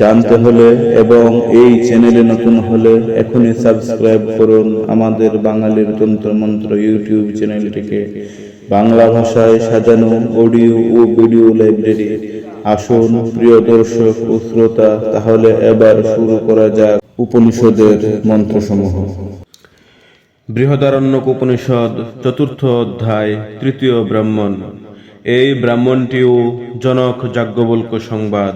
জানতে হলে এবং এই চ্যানেলে নতুন হলে এখনই সাবস্ক্রাইব করুন আমাদের বাঙালির তন্ত্রমন্ত্র ইউটিউব চ্যানেলটিকে। বাংলা ভাষায় সাজানো অডিও ও ভিডিও লাইব্রেরি। আসুন প্রিয় দর্শক ও শ্রোতা, তাহলে এবার শুরু করা যাক উপনিষদের মন্ত্রসমূহ। বৃহদারণ্যক উপনিষদ, চতুর্থ অধ্যায়, তৃতীয় ব্রাহ্মণ। এই ব্রাহ্মণটিও জনক যাজ্ঞবল্ক সংবাদ।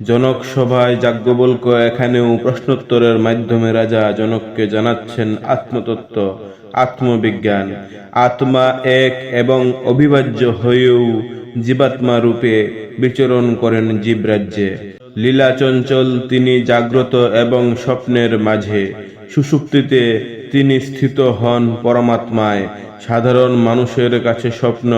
জনক সভায় যাজ্ঞবল্ক এখানেও প্রশ্নোত্তরের মাধ্যমে রাজা জনককে জানাচ্ছেন আত্মতত্ত্ব, আত্মবিজ্ঞান। আত্মা এক এবং অবিভাজ্য হয়েও জীবাত্মা রূপে বিচরণ করেন জীবরাজ্যে লীলা চঞ্চল তিনি জাগ্রত এবং স্বপ্নের মাঝে। সুষুপ্তিতে তিনি স্থিত হন পরমাত্মায়। সাধারণ মানুষের কাছে স্বপ্ন,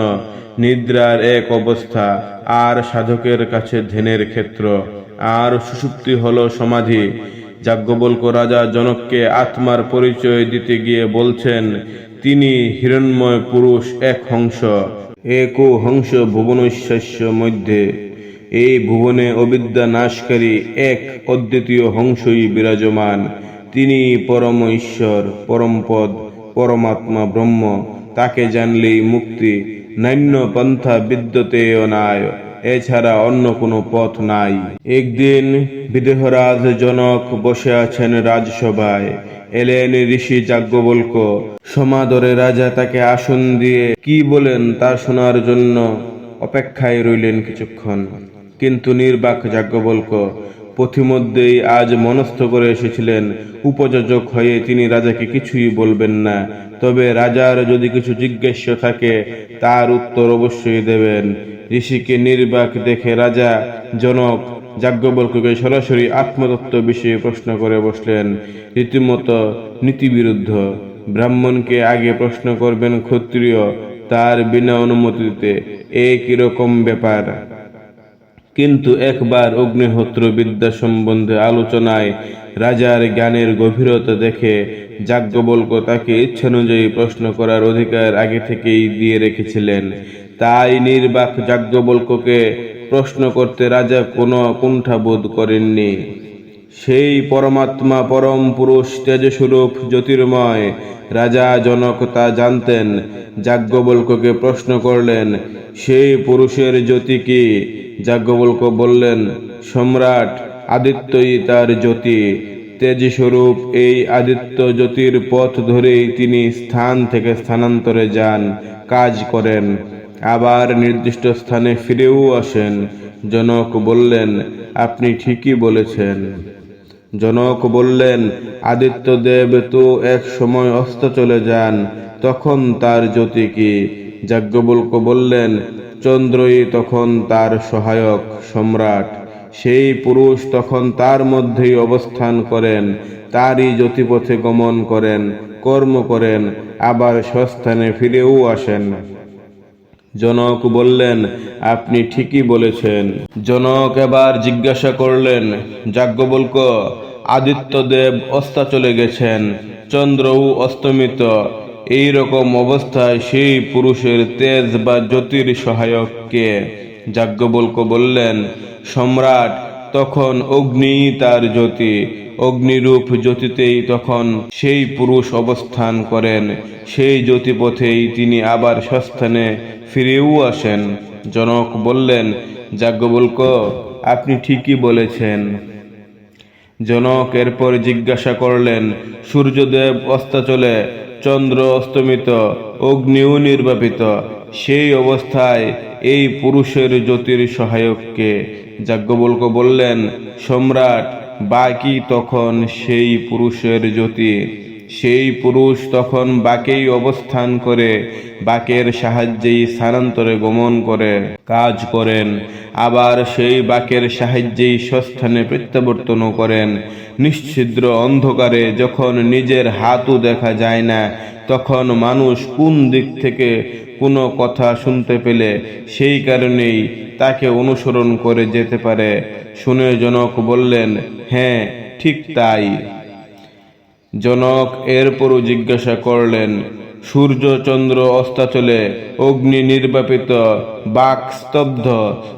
নিদ্রার এক অবস্থা। আর সাধকের কাছে ধ্যানের ক্ষেত্র। আর সুষুপ্তি হল সমাধি। যাজ্ঞবল্ক রাজা জনককে আত্মার পরিচয় দিতে গিয়ে বলছেন, তিনি হিরণ্ময় পুরুষ এক হংস। একো হংস ভুবনৈশ্বস্য মধ্যে। এই ভুবনে অবিদ্যা নাশকারী এক অদ্বিতীয় হংসই বিরাজমান। তিনি পরম ঈশ্বর পরমপদ পরমাত্মা ব্রহ্ম। তাকে জানলেই মুক্তি। নান্য পন্থা বিদ্যতেয় নায় এছাড়া অন্য কোনো পথ নাই। একদিন বিদেহরাজ জনক বসে আছেন রাজসভায়, এলেন ঋষি যাজ্ঞবল্ক, সমাদরে রাজা তাকে আসন দিয়ে কি বলেন তা শোনার জন্য অপেক্ষায় রইলেন কিছুক্ষণ। কিন্তু নির্বাক যাজ্ঞবল্ক পথিমধ্যেই আজ মনস্থ করে এসেছিলেন, উপযোজক হয়ে তিনি রাজাকে কিছুই বলবেন না তবে রাজার যদি কিছু জিজ্ঞাস্য থাকে, তার উত্তর অবশ্যই দেবেন। ঋষিকে নির্বাক দেখে রাজা জনক যাজ্ঞবল্ককে সরাসরি আত্মতত্ত্ব বিষয়ে প্রশ্ন করে বসলেন। রীতিমতো নীতিবিরুদ্ধ। ব্রাহ্মণকে আগে প্রশ্ন করবেন ক্ষত্রিয়, তার বিনা অনুমতিতে। এ কীরকম ব্যাপার? কিন্তু একবার অগ্নিহোত্র বিদ্যা সম্বন্ধে আলোচনায় রাজার জ্ঞানের গভীরতা দেখে যাজ্ঞবল্ক তাকে ইচ্ছানুযায়ী প্রশ্ন করার অধিকার আগে থেকেই দিয়ে রেখেছিলেন। তাই নির্বাক যাজ্ঞবল্ককে প্রশ্ন করতে রাজা কোনো কুণ্ঠাবোধ করেননি। সেই পরমাত্মা পরম পুরুষ তেজস্বরূপ জ্যোতির্ময় রাজা জনক তা জানতেন, যাজ্ঞবল্ককে প্রশ্ন করলেন, সেই পুরুষের জ্যোতি কি? যাজ্ঞবল্ক বললেন, সম্রাট, আদিত্যই তার জ্যোতি। তেজস্বরূপ এই আদিত্য জ্যোতির পথ ধরেই তিনি স্থান থেকে স্থানান্তরে যান, কাজ করেন। আবার নির্দিষ্ট স্থানে ফিরেও আসেন। জনক বললেন, আপনি ঠিকই বলেছেন। জনক বললেন আদিত্যদেব তো এক সময় অস্ত চলে যান, তখন তার জ্যোতি কি? যাজ্ঞবল্ক বললেন, চন্দ্রই তখন তার সহায়ক সম্রাট। সেই পুরুষ তখন তার মধ্যেই অবস্থান করেন, তারই জ্যোতিপথে গমন করেন, কর্ম করেন, আবার স্বস্থানে ফিরেও আসেন। জনক বললেন, আপনি ঠিকই বলেছেন। জনক এবার জিজ্ঞাসা করলেন, যাজ্ঞবল্ক, আদিত্যদেব অস্তা চলে গেছেন, চন্দ্রও অস্তমিত। এই রকম অবস্থায় সেই পুরুষের তেজ বা জ্যোতির সহায়ককে যাজ্ঞবল্ক বললেন, সম্রাট, তখন অগ্নি তার জ্যোতি। অগ্নিরূপ জ্যোতিতেই তখন সেই পুরুষ অবস্থান করেন। সেই জ্যোতিপথেই তিনি আবার সস্থানে ফিরেও আসেন। জনক বললেন, যাজ্ঞবল্ক, আপনি ঠিকই বলেছেন। জনক এরপর জিজ্ঞাসা করলেন, সূর্যদেব অস্তাচলে চন্দ্র অস্তমিত, অগ্নিও নির্বাপিত। সেই অবস্থায় এই পুরুষের জ্যোতির সহায়ককে যাজ্ঞবল্ক বললেন সম্রাট বাকি তখন সেই পুরুষের জ্যোতি সেই পুরুষ তখন বাকেই অবস্থান করে, বাকের সাহায্যেই স্থানান্তরে গমন করে কাজ করেন। আবার সেই বাকের সাহায্যেই স্বস্থানে প্রত্যাবর্তনও করেন। নিশ্ছিদ্র অন্ধকারে যখন নিজের হাতও দেখা যায় না, তখন মানুষ কোন দিক থেকে কোনো কথা শুনতে পেলে, সেই কারণেই তাকে অনুসরণ করে যেতে পারে। শুনে জনক বললেন হ্যাঁ ঠিক তাই। জনক এরপরও জিজ্ঞাসা করলেন, সূর্য, চন্দ্র, অস্তাচলে, অগ্নি নির্বাপিত, বাক স্তব্ধ।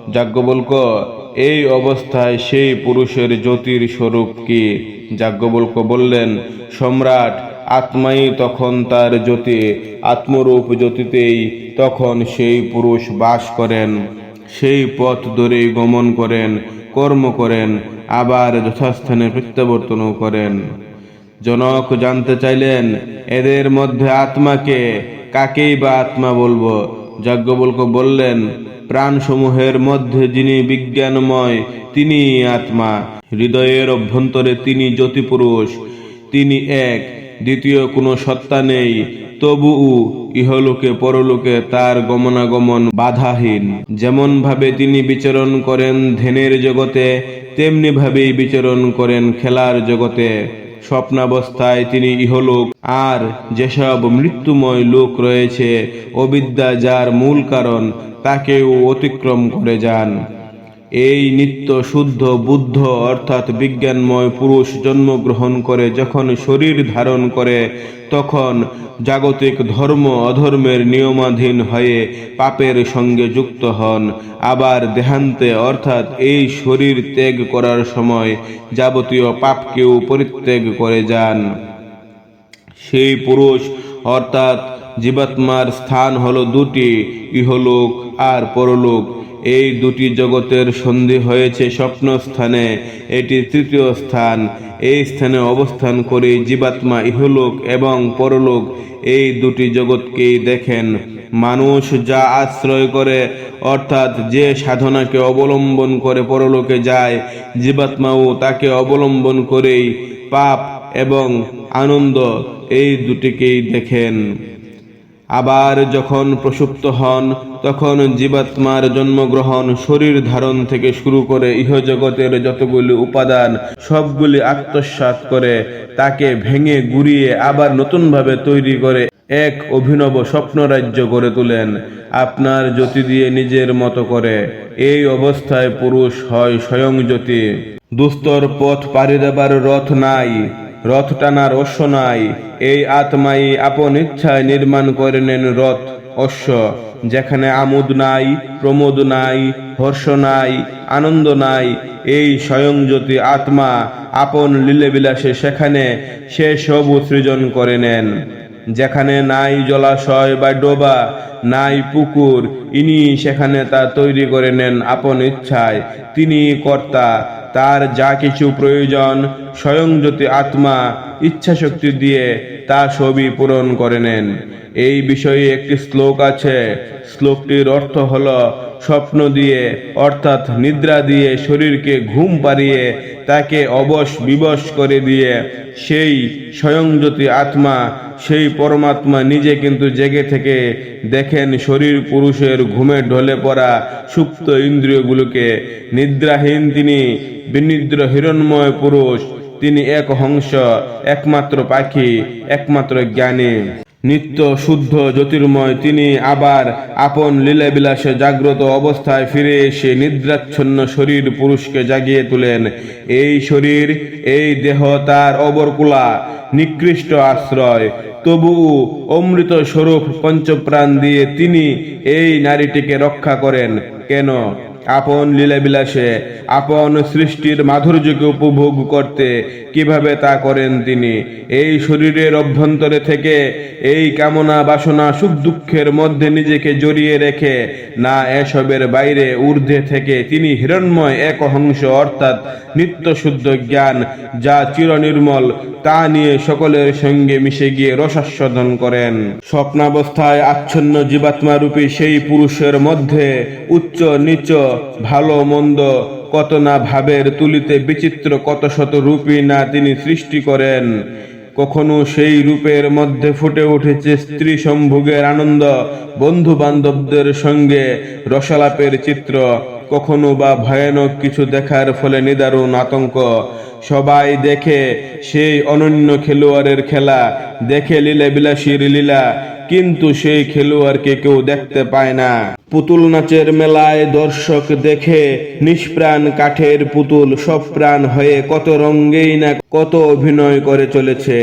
যাজ্ঞবল্ক, এই অবস্থায় সেই পুরুষের জ্যোতির স্বরূপ কি? যাজ্ঞবল্ক বললেন, সম্রাট, আত্মাই তখন তার জ্যোতি, আত্মরূপ জ্যোতিতেই তখন সেই পুরুষ বাস করেন। সেই পথ ধরেই গমন করেন, কর্ম করেন, আবার যথাস্থানে প্রত্যাবর্তনও করেন। জনক জানতে চাইলেন, এদের মধ্যে আত্মাকে কাকেই বা আত্মা বলব? যাজ্ঞবল্ক বললেন, প্রাণসমূহের মধ্যে যিনি বিজ্ঞানময় তিনি আত্মা। হৃদয়ের অভ্যন্তরে তিনি জ্যোতিপুরুষ, তিনি এক। দ্বিতীয় কোনো সত্তা নেই, তবুও ইহলোকে পরলোকে তার গমনাগমন বাধাহীন। যেমন ভাবে তিনি বিচরণ করেন ধ্যানের জগতে তেমনি ভাবেই বিচরণ করেন খেলার জগতে। স্বপ্নাবস্থায় তিনি ইহলোক। আর যেসব মৃত্যুময় লোক রয়েছে, অবিদ্যা যার মূল কারণ, তাকেও অতিক্রম করে যান। এই নিত্য শুদ্ধ বুদ্ধ অর্থাৎ বিজ্ঞানময় পুরুষ জন্মগ্রহণ করে যখন শরীর ধারণ করে, তখন জাগতিক ধর্ম অধর্মের নিয়মাধীন হয়ে পাপের সঙ্গে যুক্ত হন। আবার দেহান্তে অর্থাৎ এই শরীর ত্যাগ করার সময় যাবতীয় পাপকেও পরিত্যাগ করে যান। সেই পুরুষ অর্থাৎ জীবাত্মার স্থান হলো দুটি, ইহলোক আর পরলোক। এই দুটি জগতের সন্ধি হয়েছে স্বপ্ন স্থানে এটি তৃতীয় স্থান। এই স্থানে অবস্থান করে জীবাত্মা, ইহলোক এবং পরলোক এই দুটি জগৎকেই দেখেন। মানুষ যা আশ্রয় করে, অর্থাৎ যে সাধনাকে অবলম্বন করে পরলোকে যায়, জীবাত্মাও তাকে অবলম্বন করেই পাপ এবং আনন্দ এই দুটিকেই দেখেন। আবার যখন প্রসুপ্ত হন তখন জীবাত্মার জন্মগ্রহণ শরীর ধারণ থেকে শুরু করে ইহজগতের যতগুলি উপাদান, সবগুলি আত্মসাৎ করে তাকে ভেঙে গুড়িয়ে আবার নতুনভাবে তৈরি করে এক অভিনব স্বপ্নরাজ্য গড়ে তোলেন। আপনার জ্যোতি দিয়ে নিজের মতো করে। এই অবস্থায় পুরুষ হয় স্বয়ং জ্যোতি। দুস্তর পথ পাড়ি দেবার রথ নাই। রথ টানার অশ্ব নাই। এই আত্মাই আপন ইচ্ছায় নির্মাণ করে নেন রথ, অশ্ব। যেখানে আমোদ নাই, প্রমোদ নাই, হর্ষ নাই, আনন্দ নাই, এই স্বয়ং জ্যোতি আত্মা আপন লীলে বিলাসে সেখানে সে সব সৃজন করে নেন যেখানে নাই জলাশয় বা ডোবা, নাই পুকুর, ইনি সেখানে তা তৈরি করে নেন আপন ইচ্ছায়। তিনি কর্তা তার যা কিছু প্রয়োজন স্বয়ং জ্যোতি আত্মা ইচ্ছা শক্তি দিয়ে তা সবই পূরণ করে নেন। এই বিষয়ে একটি শ্লোক আছে। শ্লোকটির অর্থ হল স্বপ্ন দিয়ে, অর্থাৎ নিদ্রা দিয়ে শরীরকে ঘুম পাড়িয়ে তাকে অবশ বিবশ করে দিয়ে, সেই স্বয়ংজ্যোতি আত্মা, সেই পরমাত্মা নিজে কিন্তু জেগে থেকে দেখেন শরীর পুরুষের ঘুমে ঢলে পড়া সুপ্ত ইন্দ্রিয়গুলোকে। নিদ্রাহীন তিনি, বিনিদ্র হিরণময় পুরুষ, তিনি এক হংস, একমাত্র পাখি, একমাত্র জ্ঞানী। নিত্য শুদ্ধ জ্যোতির্ময় তিনি আবার আপন লীলাবিলাসে জাগ্রত অবস্থায় ফিরে এসে নিদ্রাচ্ছন্ন শরীর পুরুষকে জাগিয়ে তোলেন। এই শরীর, এই দেহ তার অবরকুলা, নিকৃষ্ট আশ্রয়। তবুও অমৃত স্বরূপ পঞ্চপ্রাণ দিয়ে তিনি এই নারীটিকে রক্ষা করেন। কেন? আপন লীলাবিলাসে, আপন সৃষ্টির মাধুর্যকে উপভোগ করতে কীভাবে তা করেন তিনি? এই শরীরের অভ্যন্তরে থেকে এই কামনা বাসনা সুখ দুঃখের মধ্যে নিজেকে জড়িয়ে রেখে না এসবের বাইরে ঊর্ধ্বে থেকে তিনি হিরণ্ময় এক হংস অর্থাৎ নিত্য শুদ্ধ জ্ঞান যা চিরনির্মল তা নিয়ে সকলের সঙ্গে মিশে গিয়ে রসাস্বাদন করেন। স্বপ্নাবস্থায় আচ্ছন্ন জীবাত্মা রূপী সেই পুরুষের মধ্যে উচ্চ নিচ ভালো মন্দ, কত না ভাবের তুলিতে বিচিত্র, কত শত রূপী না তিনি সৃষ্টি করেন। কখনো সেই রূপের মধ্যে ফুটে উঠেছে স্ত্রী সম্ভোগের আনন্দ বন্ধু বান্ধবদের সঙ্গে রসালাপের চিত্র। কখনো বা ভয়ানক কিছু দেখার ফলে নিদারুণ আতঙ্ক। সবাই দেখে সেই অনন্য খেলোয়াড়ের খেলা, দেখে লীলা বিলাসীর লীলা, কিন্তু সেই খেলোয়াড়কে কেউ দেখতে পায় না। পুতুল নাচের মেলায় দর্শক দেখে নিষ্প্রাণ কাঠের পুতুল, সব প্রাণ হয়ে কত রঙ্গেই না কত অভিনয় করে চলেছে।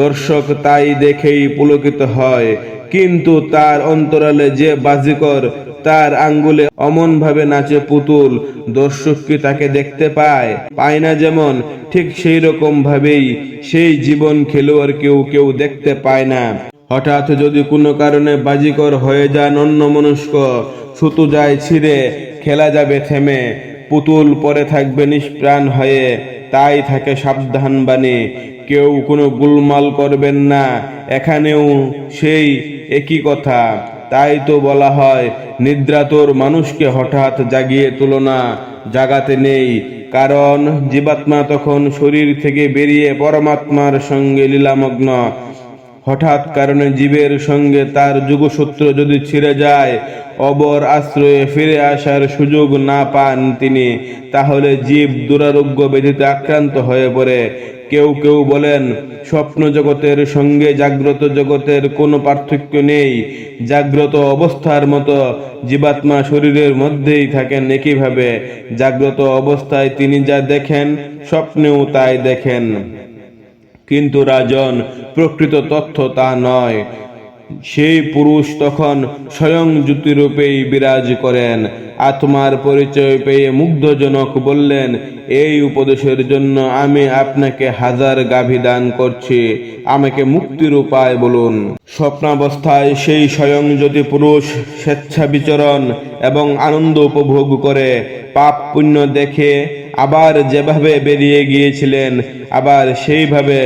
দর্শক তাই দেখেই পুলকিত হয়, কিন্তু তার অন্তরালে যে বাজিকর, তার আঙ্গুলে অমন ভাবে নাচে পুতুল। দর্শক কি তাকে দেখতে পায়? পায় না যেমন, ঠিক সেই রকম ভাবেই সেই জীবন খেলোয়াড় কেউ কেউ দেখতে পায় না। হঠাৎ যদি কোনো কারণে বাজিকর হয়ে যান অন্য মনস্ক সুতো যায় ছিঁড়ে, খেলা যাবে থেমে, পুতুল পরে থাকবে নিষ্প্রাণ হয়ে, তাই থাকে সাবধান বাণী কেউ কোনো গুলমাল করবেন না, এখানেও সেই একই কথা, তাই তো বলা হয় নিদ্রাতোর মানুষকে হঠাৎ জাগিয়ে তুলনা জাগাতে নেই, কারণ জীবাত্মা তখন শরীর থেকে বেরিয়ে পরমাত্মার সঙ্গে লীলামগ্ন হঠাৎ কারণে জীবের সঙ্গে তার যুগসূত্র যদি ছিঁড়ে যায়, অবর আশ্রয়ে ফিরে আসার সুযোগ না পান তিনি, তাহলে জীব দুরারোগ্য ব্যাধিতে আক্রান্ত হয়ে পড়ে। কেউ কেউ বলেন, স্বপ্ন জগতের সঙ্গে জাগ্রত জগতের কোনো পার্থক্য নেই। জাগ্রত অবস্থার মতো জীবাত্মা শরীরের মধ্যেই থাকেন একইভাবে। জাগ্রত অবস্থায় তিনি যা দেখেন, স্বপ্নেও তাই দেখেন। কিন্তু রাজন, প্রকৃত তথ্য তা নয়। সেই পুরুষ তখন স্বয়ং জ্যোতিরূপেই বিরাজ করেন। আত্মার পরিচয় পেয়ে মুগ্ধজনক বললেন, এই উপদেশের জন্য আমি আপনাকে হাজার গাভী দান করছি। আমাকে মুক্তির উপায় বলুন। স্বপ্নাবস্থায় সেই স্বয়ং জ্যোতি পুরুষ স্বেচ্ছা বিচরণ এবং আনন্দ উপভোগ করে, পাপ পুণ্য দেখে আবার যেভাবে বেরিয়ে গিয়েছিলেন, আবার সেইভাবে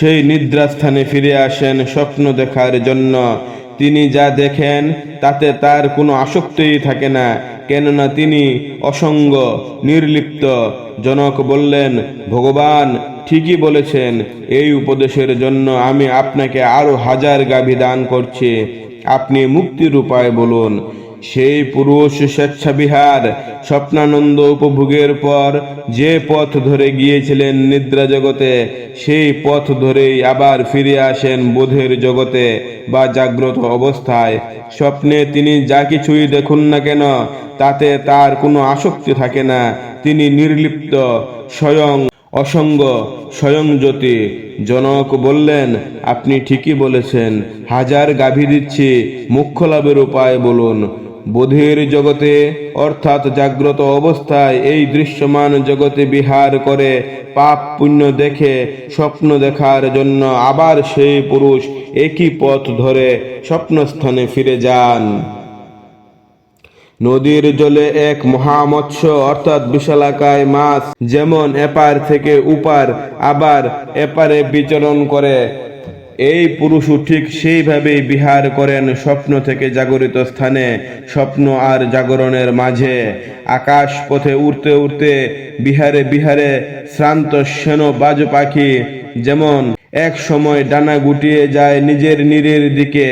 সেই নিদ্রাস্থানে ফিরে আসেন স্বপ্ন দেখার জন্য। তিনি যা দেখেন, তাতে তার কোনো আসক্তিই থাকে না। কেননা তিনি অসঙ্গ, নির্লিপ্ত। জনক বললেন, ভগবান, ঠিকই বলেছেন, এই উপদেশের জন্য আমি আপনাকে আরও হাজার গাভী দান করছি। আপনি মুক্তির উপায় বলুন। সেই পুরুষ স্বেচ্ছাবিহার স্বপ্নানন্দ উপভোগের পর যে পথ ধরে গিয়েছিলেন নিদ্রা জগতে, সেই পথ ধরেই আবার ফিরে আসেন বোধের জগতে বা জাগ্রত অবস্থায়। স্বপ্নে তিনি যা কিছুই দেখুন না কেন, তাতে তার কোনো আসক্তি থাকে না। তিনি নির্লিপ্ত, স্বয়ং অসঙ্গ, স্বয়ং জ্যোতি। জনক বললেন, আপনি ঠিকই বলেছেন। হাজার গাভী দিচ্ছি, মুখ্য লাভের উপায় বলুন। বোধের জগতে, অর্থাৎ জাগ্রত অবস্থায় এই দৃশ্যমান জগতে বিহার করে, পাপ পুণ্য দেখে, স্বপ্ন দেখার জন্য আবার সেই পুরুষ একই পথ ধরে স্বপ্নস্থানে ফিরে যান। নদীর জলে এক মহামৎস্য, অর্থাৎ বিশালাকায় মাছ, যেমন এপার থেকে উপার, আবার এপারে বিচরণ করে। এই পুরুষও ঠিক সেইভাবেই বিহার করেন স্বপ্ন থেকে জাগরিত স্থানে, স্বপ্ন আর জাগরণের মাঝে। আকাশ পথে উড়তে উড়তে বিহারে বিহারে শ্রান্ত সেন বাজ পাখি যেমন এক সময় ডানা গুটিয়ে যায় নিজের নীরের দিকে,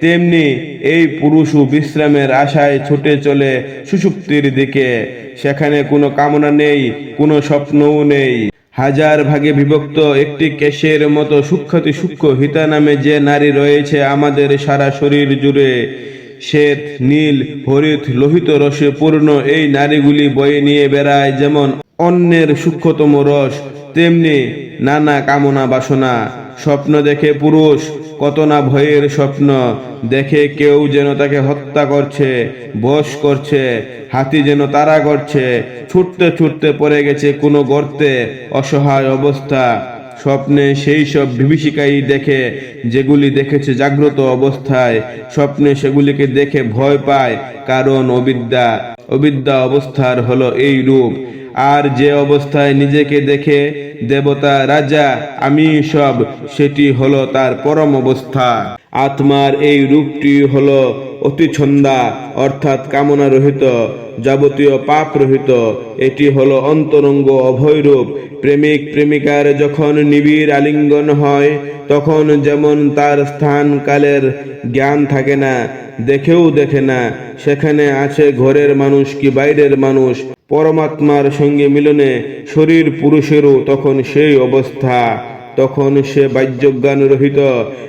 তেমনি এই পুরুষও বিশ্রামের আশায় ছুটে চলে সুষুপ্তির দিকে। সেখানে কোনো কামনা নেই, কোনো স্বপ্নও নেই। হাজার ভাগে বিভক্ত একটি কেশের মতো সূক্ষাতি সূক্ষ্ম হিতা নামে যে নারী রয়েছে আমাদের সারা শরীর জুড়ে, শ্বেত, নীল, হরিত, লোহিত রসে পূর্ণ এই নারীগুলি বয়ে নিয়ে বেড়ায় যেমন অন্যের সূক্ষ্মতম রস, তেমনি নানা কামনা বাসনা। স্বপ্ন দেখে পুরুষ, কত না ভয়ের স্বপ্ন। দেখে কেউ যেন তাকে হত্যা করছে, বশ করছে, হাতি যেন তাড়া করছে ছুটতে ছুটতে পড়ে গেছে কোনো গর্তে, অসহায় অবস্থা। স্বপ্নে সেই সব বিভীষিকাই দেখে, যেগুলি দেখেছে জাগ্রত অবস্থায়। স্বপ্নে সেগুলিকে দেখে ভয় পায়, কারণ অবিদ্যা অবিদ্যা অবস্থার হলো এই রূপ। আর যে অবস্থায় নিজেকে দেখে দেবতা, রাজা, আমি সব, সেটি হলো তার পরম অবস্থা। আত্মার এই রূপটি হলো অতি ছন্দা, অর্থাৎ কামনা রহিত, যাবতীয় পাপ রহিত। এটি হলো অন্তরঙ্গ অভয়রূপ প্রেমিক প্রেমিকার যখন নিবিড় আলিঙ্গন হয়, তখন যেমন তার স্থান কালের জ্ঞান থাকে না, দেখেও দেখে না, সেখানে আছে ঘরের মানুষ কি বাইরের মানুষ? পরমাত্মার সঙ্গে মিলনে শরীর পুরুষেরও তখন সেই অবস্থা। তখন সে বাহ্যজ্ঞান রহিত,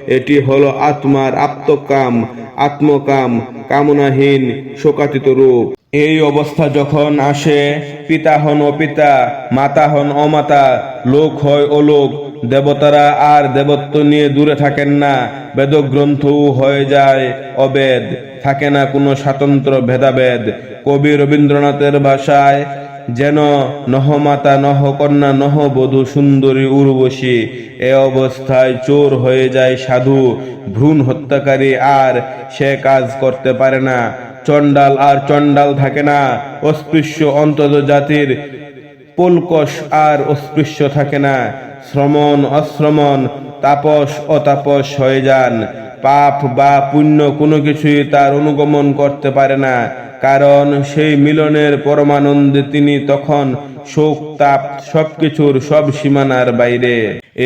এটি হলো আত্মার আত্মকাম আত্মকাম, কামনাহীন, শোকাতীত রূপ। এই অবস্থা যখন আসে, পিতা হন অপিতা, মাতা হন অমাতা, লোক হয় অলোক, দেবতারা আর দেবত্ব নিয়ে দূরে থাকেন না, বেদগ্রন্থও হয়ে যায় অবেদ। থাকে না কোনো স্বাতন্ত্র ভেদাভেদ। কবি রবীন্দ্রনাথের ভাষায়, যেন নহ মাতা, নহ কন্যা, নহ বধূ, সুন্দরী, উর্বশী, এ অবস্থায় চোর হয়ে যায় সাধু, ভ্রূণ হত্যাকারী, আর সে কাজ করতে পারে না। চণ্ডাল আর চণ্ডাল থাকে না, অস্পৃশ্য অন্তত জাতির পুলকষ আর অস্পৃশ্য থাকে না। শ্রমণ, অশ্রমণ তাপস অতাপস হয়ে যান। পাপ বা পুণ্য কোনো কিছুই তার অনুগমন করতে পারে না, কারণ সেই মিলনের পরমানন্দে তিনি তখন শোক তাপ, সবকিছুর সব সীমানার বাইরে।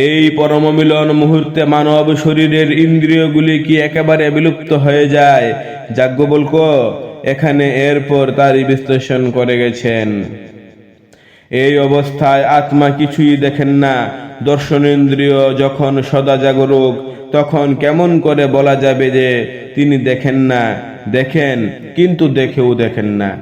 এই পরম মিলন মুহূর্তে মানব শরীরের ইন্দ্রিয়গুলি কি একেবারে বিলুপ্ত হয়ে যায়? যাজ্ঞবল্ক এখানে এরপর তারই বিশ্লেষণ করে গেছেন। এই অবস্থায় আত্মা কিছুই দেখেন না। দর্শনেন্দ্রিয় যখন সদা জাগরুক, তখন কেমন করে বলা যাবে যে তিনি দেখেন না? দেখেন, কিন্তু দেখেও দেখেন না।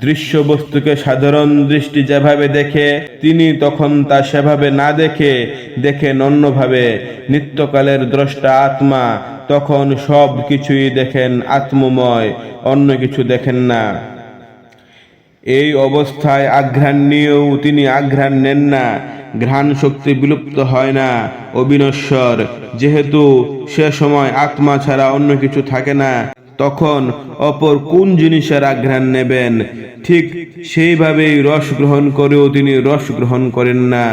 দৃশ্য বস্তুকে সাধারণ দৃষ্টি যেভাবে দেখে, তিনি তখন তা সেভাবে না দেখে দেখেন অন্যভাবে নিত্যকালের দ্রষ্টা আত্মা, তখন সব কিছুই দেখেন আত্মময়, অন্য কিছু দেখেন না। এই অবস্থায় আঘ্রাণ নিয়েও তিনি আঘ্রাণ নেন না। ঘ্রাণ শক্তি বিলুপ্ত হয় না। অবিনশ্বর, যেহেতু সে সময় আত্মা ছাড়া অন্য কিছু থাকে না, তখন অপর কোন জিনিসের আঘ্রাণ নেবেন? ঠিক সেইভাবেই রস গ্রহণ করেও তিনি রস গ্রহণ করেন না।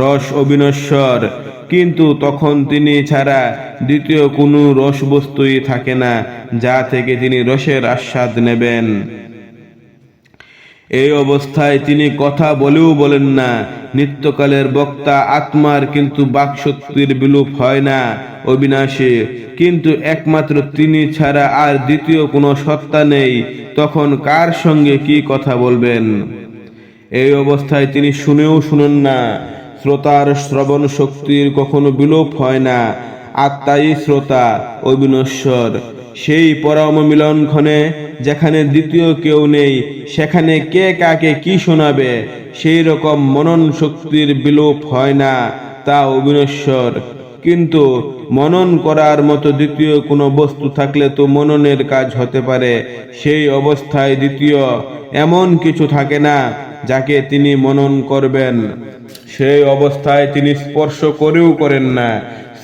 রস অবিনশ্বর, কিন্তু তখন তিনি ছাড়া দ্বিতীয় কোনো রস বস্তুই থাকে না, যা থেকে তিনি রসের আস্বাদ নেবেন। এই অবস্থায় তিনি কথা বলেও বলেন না। নিত্যকালের বক্তা আত্মার কিন্তু বাকশক্তির বিলুপ হয় না অবিনাশে। কিন্তু একমাত্র তিনি ছাড়া আর দ্বিতীয় কোনো সত্তা নেই। তখন কার সঙ্গে কি কথা বলবেন? এই অবস্থায় তিনি শুনেও শুনেন না। শ্রোতার শ্রবণ শক্তির কখনো বিলোপ হয় না। আত্মাই শ্রোতা, অবিনশ্বর। সেই পরম মিলনক্ষণে যেখানে দ্বিতীয় কেউ নেই, সেখানে কে কাকে কি শোনাবে, সেই রকম মনন শক্তির বিলোপ হয় না, তা অবিনশ্বর। কিন্তু মনন করার মতো দ্বিতীয় কোনো বস্তু থাকলে তো মননের কাজ হতে পারে, সেই অবস্থায় দ্বিতীয় এমন কিছু থাকে না, যাকে তিনি মনন করবেন। সেই অবস্থায় তিনি স্পর্শ করেও করেন না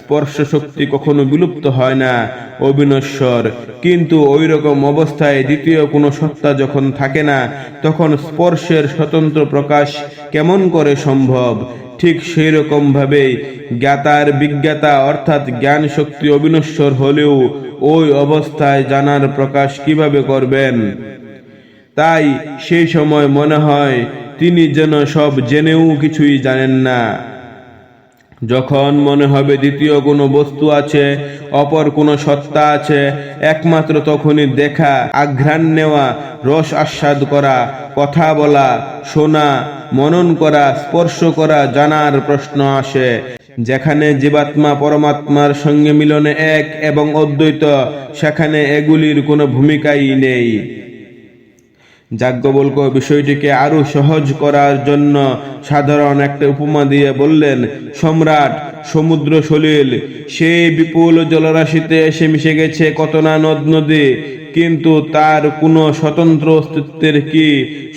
স্পর্শ শক্তি কখনো বিলুপ্ত হয় না, অবিনশ্বর। কিন্তু ওই রকম অবস্থায় দ্বিতীয় কোনো সত্তা যখন থাকে না, তখন স্পর্শের স্বতন্ত্র প্রকাশ কেমন করে সম্ভব? ঠিক সেই রকম ভাবেই জ্ঞাতার বিজ্ঞাতা অর্থাৎ জ্ঞান শক্তি অবিনশ্বর হলেও ওই অবস্থায় জানার প্রকাশ কীভাবে করবেন? তাই সেই সময় মনে হয় তিনি যেন সব জেনেও কিছুই জানেন না। যখন মনে হবে দ্বিতীয় কোনো বস্তু আছে, অপর কোনো সত্তা আছে, একমাত্র তখনই দেখা, আঘ্রাণ নেওয়া, রস আস্বাদ করা, কথা বলা, শোনা, মনন করা, স্পর্শ করা জানার প্রশ্ন আসে। যেখানে জীবাত্মা পরমাত্মার সঙ্গে মিলনে এক এবং অদ্বৈত, সেখানে এগুলির কোনো ভূমিকাই নেই। যাজ্ঞবল্ক বিষয়টিকে আরও সহজ করার জন্য সাধারণ একটা উপমা দিয়ে বললেন, সম্রাট, সমুদ্র সলিল, সেই বিপুল জলরাশিতে এসে মিশে গেছে কত না নদ নদী, কিন্তু তার কোনো স্বতন্ত্র অস্তিত্বের কি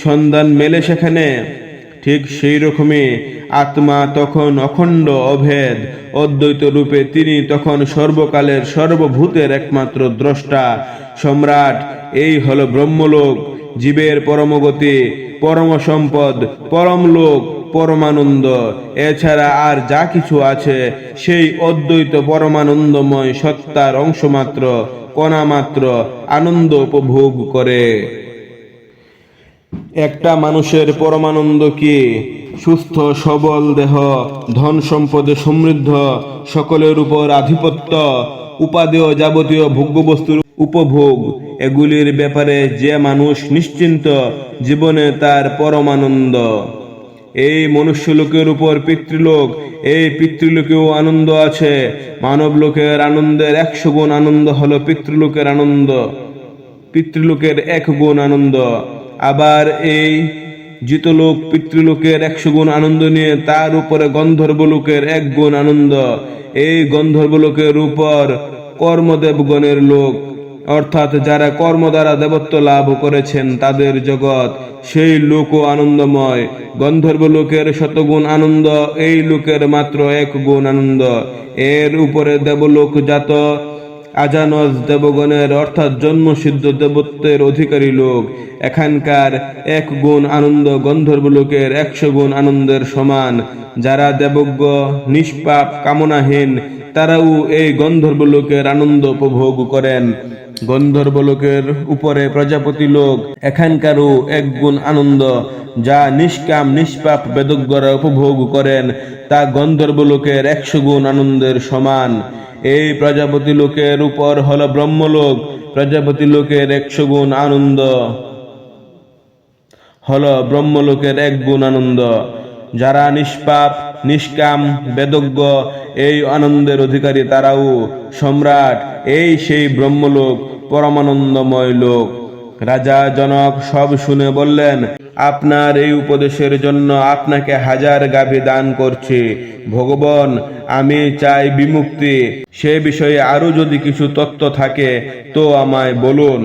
সন্ধান মেলে সেখানে? ঠিক সেই রকমই আত্মা তখন অখণ্ড অভেদ, অদ্বৈত রূপে তিনি তখন সর্বকালের সর্বভূতের একমাত্র দ্রষ্টা। সম্রাট, এই হলো ব্রহ্মলোক জীবের পরমগতি, পরম সম্পদ, পরম লোক, পরমানন্দ। এছাড়া আর যা কিছু আছে, সেই অদ্বৈত পরমানন্দময় সত্তার অংশমাত্র, কণামাত্র আনন্দ উপভোগ করে। একটা মানুষের পরমানন্দ কি? সুস্থ, সবল দেহ, ধন সম্পদে সমৃদ্ধ, সকলের উপর আধিপত্য, উপাদেয় যাবতীয় ভোগ্য ভোগ্যবস্তুর উপভোগ। এগুলির ব্যাপারে যে মানুষ নিশ্চিন্ত, জীবনে তার পরমানন্দ। এই মনুষ্যলোকের উপর পিতৃলোক, এই পিতৃলোকেও আনন্দ আছে। মানব লোকের আনন্দের একশো গুণ আনন্দ হলো পিতৃলোকের আনন্দ। পিতৃলোকের এক গুণ আনন্দ। আবার এই জিতলোক পিতৃলোকের একশো গুণ আনন্দ নিয়ে তার উপরে গন্ধর্ব লোকের এক গুণ আনন্দ। এই গন্ধর্ব লোকের উপর কর্মদেবগণের লোক অর্থাৎ যারা কর্ম দ্বারা দেবত্ব লাভ করেছেন তাদের জগৎ, সেই লোকও আনন্দময়। গন্ধর্ব লোকের শতগুণ আনন্দ, এই লোকের মাত্র এক গুণ আনন্দ। এর উপরে দেবলোক জাত, আজানজ দেবগণের, অর্থাৎ জন্মসিদ্ধ দেবত্বের অধিকারী লোক। এখানকার এক গুণ আনন্দ গন্ধর্ব লোকের একশো গুণ আনন্দের সমান। যারা দেবজ্ঞ, নিষ্পাপ, কামনাহীন, তারাও এই গন্ধর্ব লোকের আনন্দ উপভোগ করেন। গন্ধর্ব লোকের উপরে প্রজাপতি লোক এখানকারও এক গুণ আনন্দ, যা নিষ্কাম, নিষ্পাপ বেদজ্ঞরা উপভোগ করেন, তা গন্ধর্ব লোকের একশো গুণ আনন্দের সমান। এই প্রজাপতি লোকের উপর হল ব্রহ্মলোক, প্রজাপতি লোকের একশো গুণ আনন্দ। হল ব্রহ্মলোকের এক গুণ আনন্দ। যারা নিষ্পাপ, নিষ্কাম, বেদজ্ঞ, এই আনন্দের অধিকারী তারাও সম্রাট, এই সেই ব্রহ্মলোক, পরমানন্দময় লোক। রাজা জনক সব শুনে বললেন, আপনার এই উপদেশের জন্য আপনাকে হাজার গাভী দান করছি। ভগবান, আমি চাই বিমুক্তি। সে বিষয়ে আরও যদি কিছু তত্ত্ব থাকে, তো আমায় বলুন।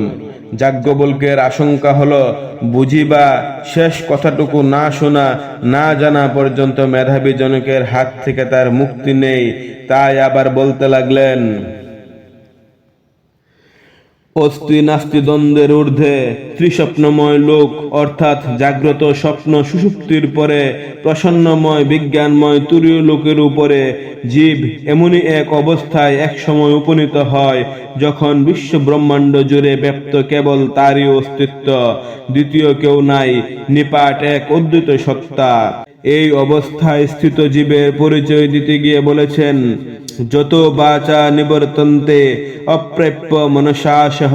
যাজ্ঞবল্কের আশঙ্কা হল, বুঝিবা, শেষ কথাটুকু না শোনা, না জানা পর্যন্ত মেধাবী জনকের হাত থেকে তার মুক্তি নেই, তাই আবার বলতে লাগলেন অস্তি নাস্তি দ্বন্দ্বের ঊর্ধ্বে ত্রিস্বপ্নময় লোক, অর্থাৎ জাগ্রত স্বপ্ন সুষুপ্তির পরে, প্রসন্নময় বিজ্ঞানময় তুরীয় লোকের উপরে, জীব এমনই এক অবস্থায় এক সময় উপনীত হয়, যখন বিশ্ব ব্রহ্মাণ্ড জুড়ে ব্যপ্ত কেবল তারই অস্তিত্ব, দ্বিতীয় কেউ নাই, নিপাট এক অদ্বৈত সত্তা। এই অবস্থায় স্থিত জীবের পরিচয় দিতে গিয়ে বলেছেন, যত বাচা নিবর্তন্তে অপ্রাপ্য মনসাসহ,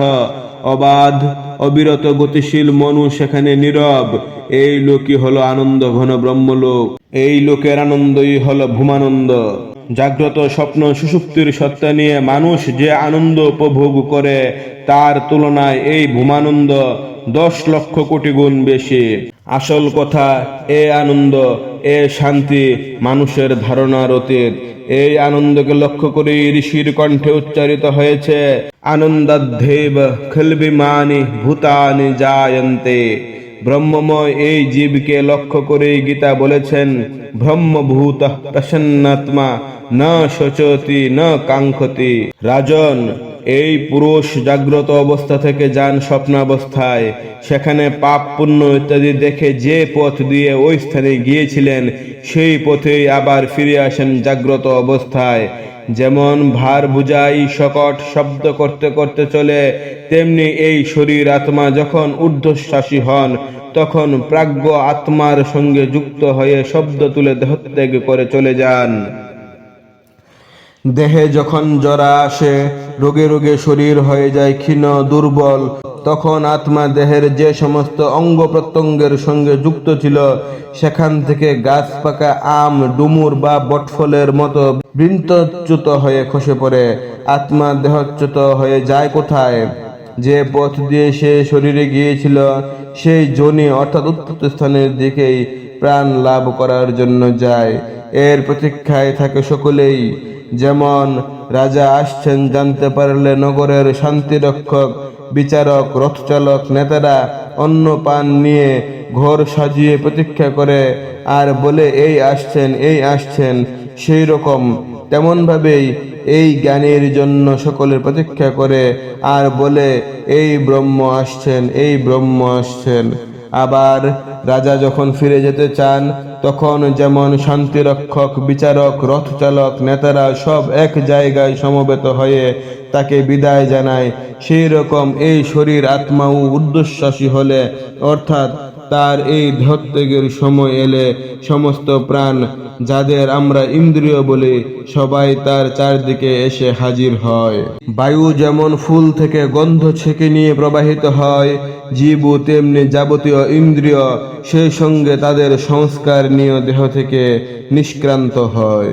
অবাধ, অবিরত গতিশীল মনু সেখানে নীরব। এই লোকই হলো আনন্দ ঘন ব্রহ্মলোক। এই লোকের আনন্দই হলো ভূমানন্দ। জাগ্রত স্বপ্ন সুষুপ্তির সত্তা নিয়ে মানুষ যে আনন্দ উপভোগ করে, তার তুলনায় এই ভূমানন্দ দশ লক্ষ কোটি গুণ বেশি। আসল কথা, এ আনন্দ, এ শান্তি মানুষের ধারণার অতীত। এই আনন্দকে লক্ষ্য করে ঋষির কণ্ঠে উচ্চারিত হয়েছে, আনন্দাধ্যেব খেলবিমানি ভূতানি জায়ন্তে। ব্রহ্মময় এই জীবকে লক্ষ্য করে গীতা বলেছেন, ব্রহ্মভূত প্রসন্নাত্মা। ন শোচতি, না কাঙ্ক্ষতি। রাজন, এই পুরুষ জাগ্রত অবস্থা থেকে যান স্বপ্নাবস্থায়। সেখানে পাপ, পুণ্য ইত্যাদি দেখে যে পথ দিয়ে ওই স্থানে গিয়েছিলেন, সেই পথেই আবার ফিরে আসেন জাগ্রত অবস্থায়। যেমন ভার বুঝাই শকট শব্দ করতে করতে চলে, তেমনি এই শরীর আত্মা যখন ঊর্ধ্বশ্বাসী হন, তখন প্রাজ্ঞ আত্মার সঙ্গে যুক্ত হয়ে শব্দ তুলে দেহত্যাগ করে চলে যান। দেহে যখন জরা আসে, রোগে রোগে শরীর হয়ে যায় ক্ষীণ, দুর্বল। তখন আত্মা দেহের যে সমস্ত অঙ্গ প্রত্যঙ্গের সঙ্গে যুক্ত ছিল, সেখান থেকে গাছ পাকা আম, ডুমুর বা বটফলের মতো বৃন্তচ্যুত হয়ে খসে পড়ে। আত্মা দেহচ্যুত হয়ে যায় কোথায়? যে পথ দিয়ে সে শরীরে গিয়েছিল, সেই জনি অর্থাৎ উত্তপ্ত স্থানের দিকেই প্রাণ লাভ করার জন্য যায়। এর প্রতীক্ষায় থাকে সকলেই। যেমন রাজা আসছেন জানতে পারলে নগরের শান্তিরক্ষক, বিচারক, রথচালক, নেতারা অন্ন পান নিয়ে ঘর সাজিয়ে প্রতীক্ষা করে, আর বলে, এই আসছেন এই আসছেন। সেই রকম তেমনভাবেই এই জ্ঞানের জন্য সকলের প্রতীক্ষা করে, আর বলে, এই ব্রহ্ম আসছেন, এই ব্রহ্ম আসছেন। আবার রাজা যখন ফিরে যেতে চান তখন যেমন শান্তিরক্ষক, বিচারক, রথচালক, নেতারা সব এক জায়গায় সমবেত হয়ে তাকে বিদায় জানায়। সেই রকম এই শরীর আত্মাও ঊর্ধ্বশ্বাসী হলে, অর্থাৎ তার এই দেহত্যাগের সময় এলে সমস্ত প্রাণ যাদের আমরা ইন্দ্রিয় বলি, সবাই তার চারদিকে এসে হাজির হয়। বায়ু যেমন ফুল থেকে গন্ধ ছেঁকে নিয়ে প্রবাহিত হয়, জীবও তেমনি যাবতীয় ইন্দ্রিয় সেই সঙ্গে তাদের সংস্কার নিয়ে দেহ থেকে নিষ্ক্রান্ত হয়।